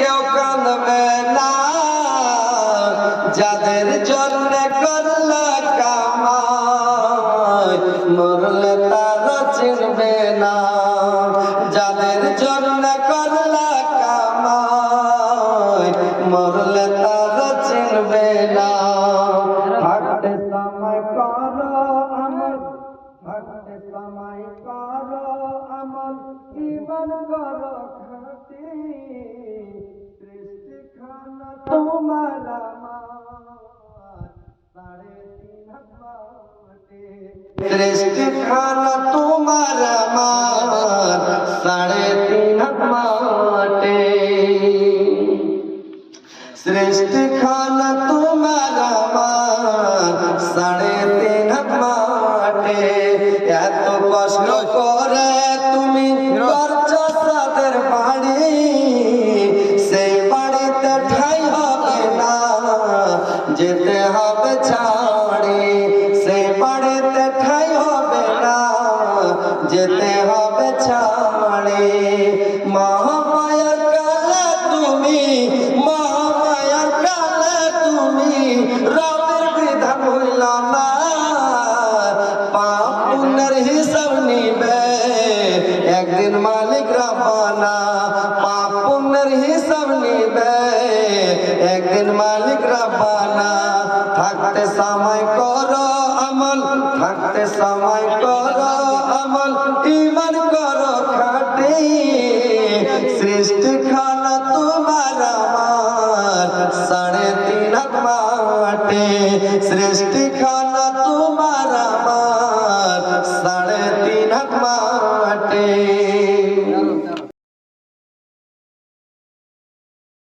কেউ কাঁদবে না যাদের জন্য করলা কামাই, মরলে তারা চিনবে না। যাদের জন্য করলা কামাই, মরলে তারা চিনবে না। থাকতে সময় কর আমল থাকতে সময় কর আমল, ইমান কর খাতির তিন হাত মাটি সৃষ্টি খানা তোমার আমার সাড়ে তিন হাত মাটি সৃষ্টি খানা তোমার আমার সাড়ে তিন হাত মাঠে এত কষ্ট করে তুমি করছ সাদের বাড়ি সেই বাড়িতে ঠাই হবে না যেতে হবে ছাড়ি বাড়িতে ঠাই হবে না, যেতে হবে ছাড়ি। মহামায়ার কালে তুমি, মহামায়ার কালে তুমি, রবের বিধান হইল না। পাপ পুণ্যের হিসাব নিবে, একদিন মালিক রাবানা। পাপ পুণ্যের হিসাব নিবে, একদিন মালিক রাবানা। থাকতে সময় করো, আমল ইমান করো, খাটে সৃষ্টি খানা তোমার আমার। সাড়ে তিন মাঠে সৃষ্টি খানা তোমার আমার।